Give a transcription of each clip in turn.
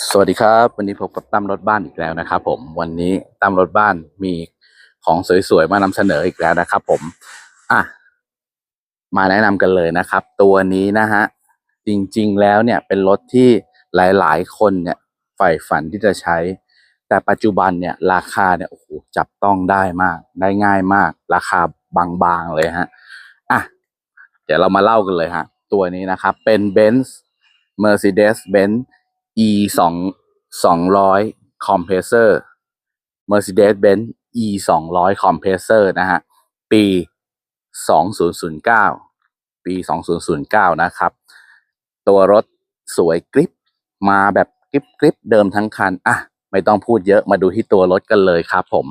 สวัสดีครับ วันนี้พบกับตั้มรถบ้านอีกแล้วนะครับ ผมวันนี้ตั้มรถบ้านมีของสวยๆมานำเสนออีกแล้วนะครับ ผมอะมาแนะนำกันเลยนะครับ ตัวนี้นะฮะจริงๆแล้วเนี่ยเป็นรถที่หลายๆ คนเนี่ยใฝ่ฝันที่จะใช้ แต่ปัจจุบันเนี่ยราคาเนี่ยโอ้โหจับต้องได้มาก ได้ง่ายมาก ราคาบางๆเลยฮะอะเดี๋ยวเรามาเล่ากันเลยฮะตัวนี้นะครับเป็น Benz Mercedes-Benz E สองสองร้อยคอมเพรสเซอร์ Mercedes-Benz E สองร้อยคอมเพรสเซอร์นะฮะ ปีสองศูนย์ศูนย์เก้าปีสองศูนย์ศูนย์เก้านะครับ ตัวรถสวยกริปมาแบบกริปกริปเดิมทั้งคัน อะ ไม่ต้องพูดเยอะมาดูที่ตัวรถกันเลยครับผม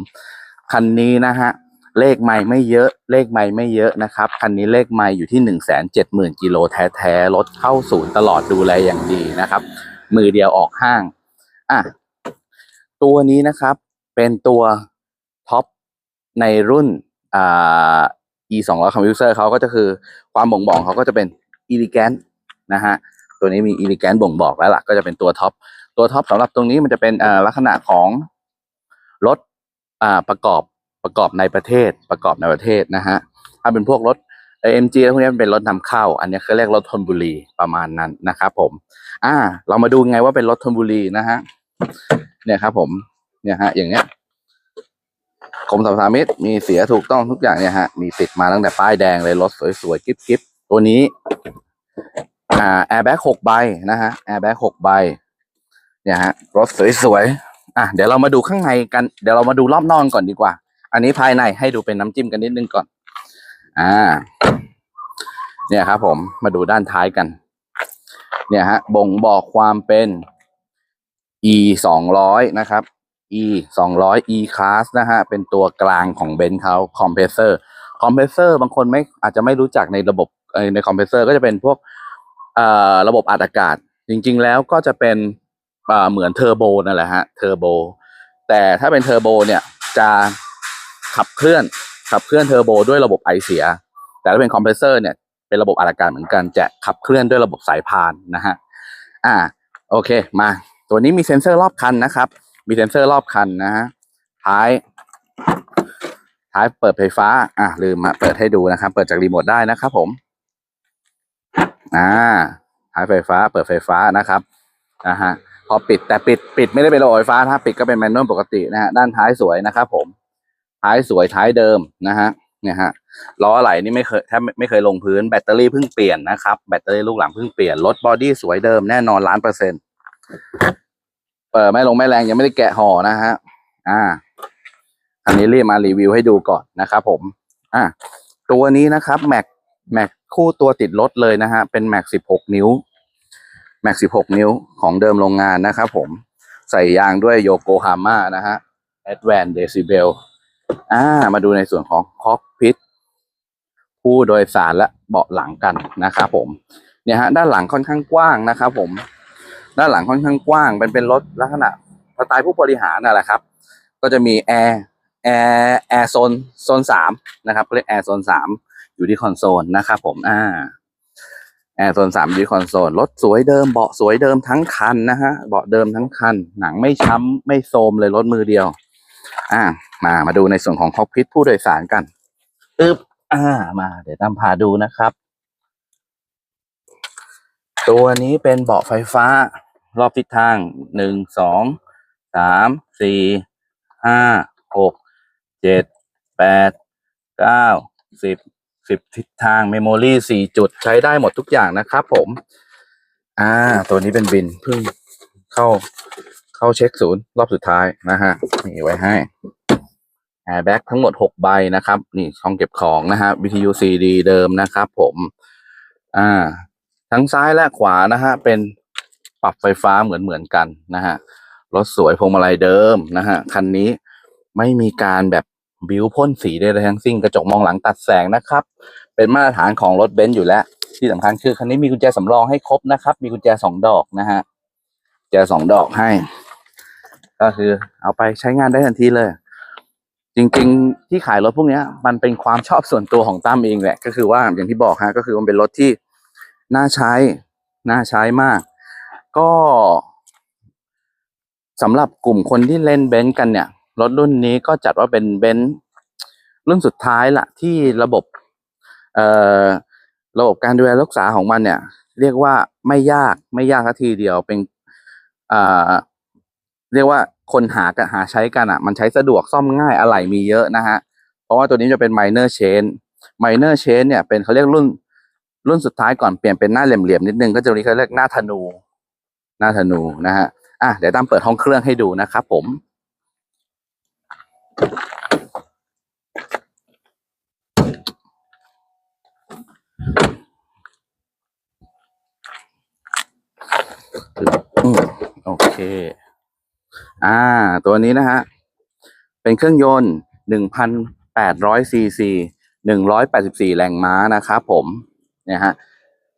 คันนี้นะฮะเลขไม่ไม่เยอะ เลขไม่ไม่เยอะนะครับ คันนี้เลขไม่อยู่ที่หนึ่งแสนเจ็ดหมื่นกิโลแท้ๆรถเข้าศูนย์ตลอดดูแลอย่างดีนะครับ มือเดียวออกห้าง อะ ตัวนี้นะครับเป็นตัวท็อปในรุ่นอ่า e 2 0 0 Computer เขาก็จะคือความบ่งบอกเขาก็จะเป็น elegant นะฮะ ตัวนี้มี elegant บ่งบอกแล้วล่ะ ก็จะเป็นตัวท็อป ตัวท็อปสำหรับตรงนี้มันจะเป็นลักษณะของรถประกอบประกอบในประเทศประกอบในประเทศนะฮะ ถ้าเป็นพวกรถ AMG แล้วพวกนี้มันเป็นรถนำเข้า อันนี้เขาเรียกรถธนบุรีประมาณนั้นนะครับผม อ่า เรามาดูไงว่าเป็นรถธนบุรีนะฮะ เนี่ยครับผม เนี่ยฮะ อย่างเงี้ยกรมสรรพสามิตมีเสียถูกต้องทุกอย่างเนี่ยฮะ มีติดมาตั้งแต่ป้ายแดงเลยรถสวยๆกิ๊บกิ๊บตัวนี้ อ่าแอร์แบ็กหกใบนะฮะแอร์แบ็กหกใบ เนี่ยฮะ รถสวยๆอะเดี๋ยวเรามาดูข้างในกัน เดี๋ยวเรามาดูรอบนอกก่อนดีกว่า อันนี้ภายในให้ดูเป็นน้ำจิ้มกันนิดนึงก่อน อ่า เนี่ยครับผมมาดูด้านท้ายกัน เนี่ยฮะ บ่งบอกความเป็น e สองร้อยนะครับ e สองร้อย e class นะฮะ เป็นตัวกลางของเบนซ์เขาคอมเพรสเซอร์คอมเพรสเซอร์บางคนไม่อาจจะไม่รู้จักในระบบในคอมเพรสเซอร์ก็จะเป็นพวกเอ่อระบบอัดอากาศ จริง ๆ แล้วก็จะเป็นอ่าเหมือนเทอร์โบนั่นแหละฮะเทอร์โบแต่ถ้าเป็นเทอร์โบเนี่ยจะขับเคลื่อน ขับเคลื่อนเทอร์โบด้วยระบบไอเสีย แต่ถ้าเป็นคอมเพรสเซอร์เนี่ยเป็นระบบอัดอากาศเหมือนกันจะขับเคลื่อนด้วยระบบสายพานนะฮะอ่าโอเคมา ตัวนี้มีเซ็นเซอร์รอบคันนะครับ มีเซ็นเซอร์รอบคันนะฮะท้าย ท้ายเปิดไฟฟ้า อะลืมมาเปิดให้ดูนะครับ เปิดจากรีโมทได้นะครับผมอ่าท้ายไฟฟ้า เปิดไฟฟ้านะครับนะฮะพอปิดแต่ปิดปิดไม่ได้เป็นระบบไฟฟ้าถ้าปิดก็เป็นแมนนวลปกตินะฮะด้านท้ายสวยนะครับผม ท้ายสวยท้ายเดิมนะฮะเนี่ยฮะล้ออะไหล่นี่ไม่เคยแทบไม่ไม่เคยลงพื้นแบตเตอรี่เพิ่งเปลี่ยนนะครับแบตเตอรี่ลูกหลังเพิ่งเปลี่ยนรถบอดี้สวยเดิมแน่นอนล้านเปอร์เซ็นต์เปิดไม่ลงไม่แรงยังไม่ได้แกะห่อนะฮะอ่าอันนี้รีบมารีวิวให้ดูก่อนนะครับผม อ่าตัวนี้นะครับแม็กแม็กคู่ตัวติดรถเลยนะฮะเป็นแม็กสิบหกนิ้วแม็กสิบหกนิ้วของเดิมโรงงานนะครับผมใส่ยางด้วยโยโกฮาม่านะฮะ Advan Decibel อ่า มาดูในส่วนของคอกพิทผู้โดยสารและเบาะหลังกันนะครับผม เนี่ยฮะ ด้านหลังค่อนข้างกว้างนะครับผม ด้านหลังค่อนข้างกว้าง เป็นเป็นรถลักษณะสไตล์ผู้บริหารนั่นแหละครับ ก็จะมีแอร์แอร์แอร์โซนโซนสามนะครับเรียกแอร์โซนสามอยู่ที่คอนโซลนะครับผม อ่าแอร์โซนสามอยู่ที่คอนโซลรถสวยเดิมเบาะสวยเดิมทั้งคันนะฮะเบาะเดิมทั้งคัน หนังไม่ช้ำไม่โทรมเลยรถมือเดียว อ่า มามาดูในส่วนของคอกพิทผู้โดยสารกันอึบอ่า มา เดี๋ยวตามพาดูนะครับ ตัวนี้เป็นเบาะไฟฟ้า รอบทิศทางหนึ่งสองสามสี่ห้าหกเจ็ดแปดเก้าสิบสิบทิศทางเมมโมรี่สี่จุดใช้ได้หมดทุกอย่างนะครับผม อ่า ตัวนี้เป็นบินเพิ่งเข้า เข้าเช็คศูนย์รอบสุดท้ายนะฮะนี่ไว้ให้แอร์แบ็กทั้งหมดหกใบนะครับ นี่ช่องเก็บของนะฮะวิทยุซีดีเดิมนะครับ ผมอ่าทั้งซ้ายและขวานะฮะเป็นปรับไฟฟ้าเหมือนเหมือนกันนะฮะรถสวยพวงมาลัยเดิมนะฮะคันนี้ไม่มีการแบบบิวพ่นสีใดๆทั้งสิ้นกระจกมองหลังตัดแสงนะครับ เป็นมาตรฐานของรถเบนซ์อยู่แล้ว ที่สำคัญคือคันนี้มีกุญแจสำรองให้ครบนะครับ มีกุญแจสองดอกนะฮะกุญแจสองดอกให้ ก็คือ เอาไปใช้งานได้ทันทีเลย จริงๆ ที่ขายรถพวกนี้มันเป็นความชอบส่วนตัวของตั้มเองแหละ ก็คือว่าอย่างที่บอกฮะก็คือมันเป็นรถที่น่าใช้ น่าใช้มาก ก็สำหรับกลุ่มคนที่เล่นเบนซ์กันเนี่ย รถรุ่นนี้ก็จัดว่าเป็นเบนซ์รุ่นสุดท้ายละที่ระบบเอ่อระบบการดูแลรักษาของมันเนี่ย เรียกว่าไม่ยากไม่ยากสักทีเดียวเป็นอ่า เรียกว่าคนหากันหาใช้กันอะ มันใช้สะดวกซ่อมง่ายอะไหล่มีเยอะนะฮะ เพราะว่าตัวนี้จะเป็น minor chain minor chain เนี่ยเป็นเขาเรียกรุ่นรุ่นสุดท้ายก่อนเปลี่ยนเป็นหน้าเหลี่ยมๆนิดนึงก็จะนี้เขาเรียกหน้าธนู หน้าธนูนะฮะอะเดี๋ยวตามเปิดห้องเครื่องให้ดูนะครับผมโอเค อ่า ตัวนี้นะฮะ เป็นเครื่องยนต์1,800ซีซี184แปดสิบสี่แรงม้านะครับผม เนี่ยฮะ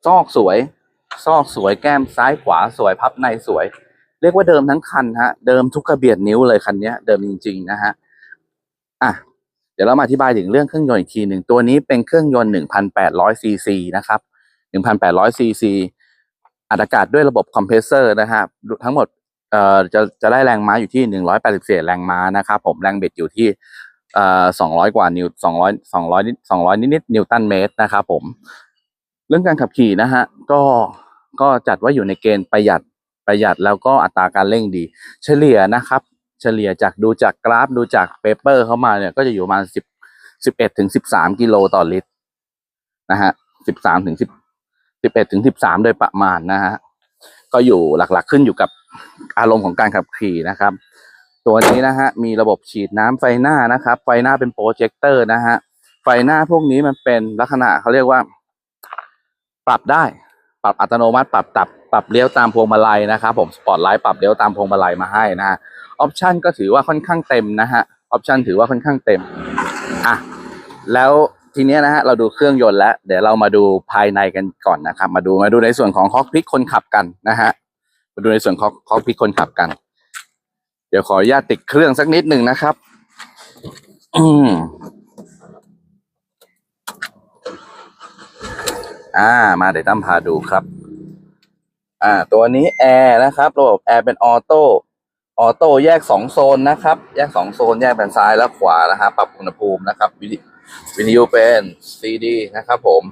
ซอกสวย ซอกสวยแก้มซ้ายขวาสวยพับในสวย เรียกว่าเดิมทั้งคันฮะ เดิมทุกกระเบียดนิ้วเลยคันนี้เดิมจริง ๆ นะฮะ อะ เดี๋ยวเรามาอธิบายถึงเรื่องเครื่องยนต์อีกทีหนึ่ง ตัวนี้เป็นเครื่องยนต์1,800ซีซีนะครับ1,800ซีซีอัดอากาศด้วยระบบคอมเพรสเซอร์นะฮะ ทั้งหมด เอ่อจะจะได้แรงม้าอยู่ที่184แปดสิบสี่แรงม้านะครับผมแรงเบิดอยู่ที่เอ่อ200กว่านิว200 200นิด200นิดนิดนิวตันเมตรนะครับผม เรื่องการขับขี่นะฮะก็ก็จัดว่าอยู่ในเกณฑ์ประหยัดประหยัดแล้วก็อัตราการเร่งดี เฉลี่ยนะครับ เฉลี่ยจากดูจากกราฟดูจากเปเปอร์เข้ามาเนี่ยก็จะอยู่ประมาณ10 11ถึง13กิโลต่อลิตรนะฮะ13ถึง10 11ถึง13โดยประมาณนะฮะก็อยู่หลักๆขึ้นอยู่กับ อารมณ์ของการขับขี่นะครับ ตัวนี้นะฮะมีระบบฉีดน้ำไฟหน้านะครับ ไฟหน้าเป็นโปรเจคเตอร์นะฮะไฟหน้าพวกนี้มันเป็นลักษณะเขาเรียกว่า ปรับได้ ปรับอัตโนมัติ ปรับตับปรับเลี้ยวตามพวงมาลัยนะครับผมสปอร์ตไลท์ปรับเลี้ยวตามพวงมาลัยมาให้นะฮะออปชันก็ถือว่าค่อนข้างเต็มนะฮะออปชันถือว่าค่อนข้างเต็มอะแล้วทีนี้นะฮะเราดูเครื่องยนต์แล้ว เดี๋ยวเรามาดูภายในกันก่อนนะครับ มาดูมาดูในส่วนของคอกพิกคนขับกันนะฮะ มาดูในส่วนของคอพิกคนขับกัน เดี๋ยวขออนุญาตติดเครื่องสักนิดหนึ่งนะครับอืมอ่า มาเดี๋ยวตั้มพาดูครับ อ่า ตัวนี้แอร์นะครับ ระบบแอร์เป็นออโต้ ออโต้แยกสองโซนนะครับ แยกสองโซน แยกเป็นซ้ายและขวานะฮะปรับอุณหภูมินะครับวิวิทยุเป็นซีดีนะครับผม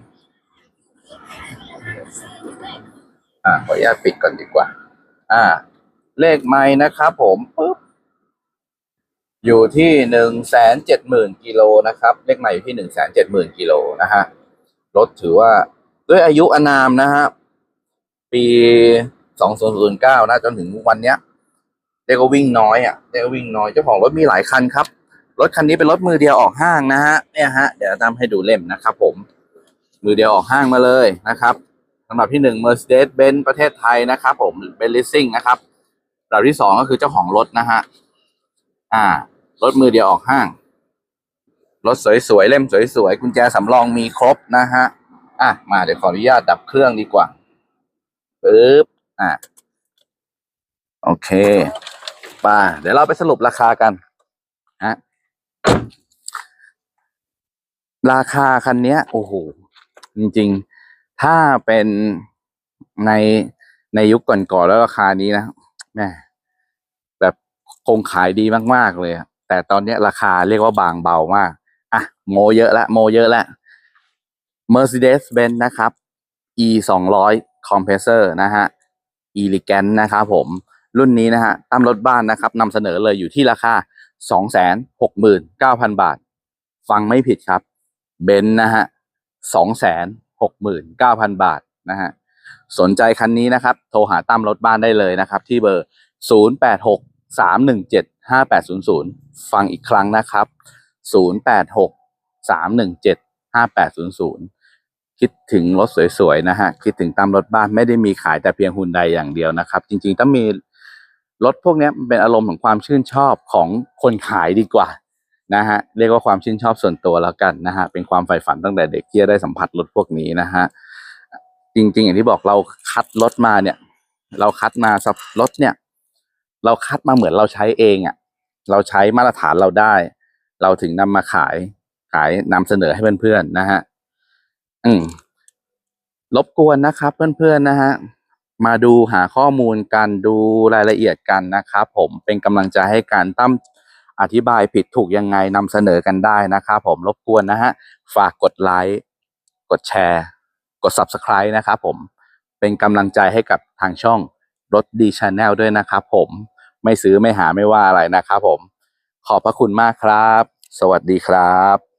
อ่า ขออนุญาตปิดก่อนดีกว่า อ่า เลขไม้นะครับผมปุ๊บอยู่ที่หนึ่งแสนเจ็ดหมื่นกิโลนะครับ เลขไม้อยู่ที่หนึ่งแสนเจ็ดหมื่นกิโลนะฮะรถถือว่าด้วยอายุอานามนะฮะปีสองศูนย์ศูนย์เก้านะจนถึงวันเนี้ยเรียกว่าวิ่งน้อยอะเรียกว่าวิ่งน้อยเจ้าของรถมีหลายคันครับ รถคันนี้เป็นรถมือเดียวออกห้างนะฮะเนี่ยฮะเดี๋ยวตามให้ดูเล่มนะครับผม มือเดียวออกห้างมาเลยนะครับ สำหรับที่หนึ่ง Mercedes-Benz ประเทศไทยนะครับผมเป็น leasing นะครับลำดับที่สองก็คือเจ้าของรถนะฮะอ่ารถมือเดียวออกห้าง รถสวยๆ เล่มสวยๆ กุญแจสำรองมีครบนะฮะอะมาเดี๋ยวขออนุญาตดับเครื่องดีกว่าปึ๊บอะโอเคไป่าเดี๋ยวเราไปสรุปราคากันฮะราคาคันนี้โอ้โหจริงๆ ถ้าเป็นในในยุคก่อนๆแล้วราคานี้นะแม่แบบคงขายดีมากๆเลยแต่ตอนนี้ราคาเรียกว่าบางเบามากอะโมเยอะละโมเยอะละ Mercedes-Benz นะครับ E สองร้อยคอมเพรสเซอร์นะฮะ Elegant นะครับผม รุ่นนี้นะฮะตามรถบ้านนะครับนำเสนอเลยอยู่ที่ราคาสองแสนหกหมื่นเก้าพันบาท ฟังไม่ผิดครับ เบนซ์นะฮะส องแสนหกหมื่นเก้าพันบาทนะฮะสนใจคันนี้นะครับ โทรหาตั้มรถบ้านได้เลยนะครับ ที่เบอร์ศูนย์แปดหกสามหนึ่งเจ็ดห้าแปดศูนย์ศูนย์ฟังอีกครั้งนะครับศูนย์แปดหกสามหนึ่งเจ็ดห้าแปดศูนย์ศูนย์คิดถึงรถสวยๆนะฮะคิดถึงตั้มรถบ้านไม่ได้มีขายแต่เพียงหุ่นใดอย่างเดียวนะครับ จริงๆต้องมีรถพวกนี้มันเป็นอารมณ์ของความชื่นชอบของคนขายดีกว่า นะฮะเรียกว่าความชื่นชอบส่วนตัวแล้วกันนะฮะเป็นความใฝ่ฝันตั้งแต่เด็กที่จะได้สัมผัสรถพวกนี้นะฮะจริง ๆ อย่างที่บอกเราคัดรถมาเนี่ย เราคัดมาสับรถเนี่ย เราคัดมาเหมือนเราใช้เองอะ่ะ เราใช้มาตรฐานเราได้ เราถึงนำมาขายขายนำเสนอให้เพื่อนๆนะฮะอืมรบกวนนะครับเพื่อนๆนะฮะมาดูหาข้อมูลกันดูรายละเอียดกันนะครับผมเป็นกำลังใจให้การตั้ม อธิบายผิดถูกยังไงนำเสนอกันได้นะครับผมรบกวนนะฮะฝากกดไลค์กดแชร์ กด Subscribe นะครับผมเป็นกำลังใจให้กับทางช่องรถดีชาแนลด้วยนะครับผมไม่ซื้อไม่หาไม่ว่าอะไรนะครับผม ขอบพระคุณมากครับ สวัสดีครับ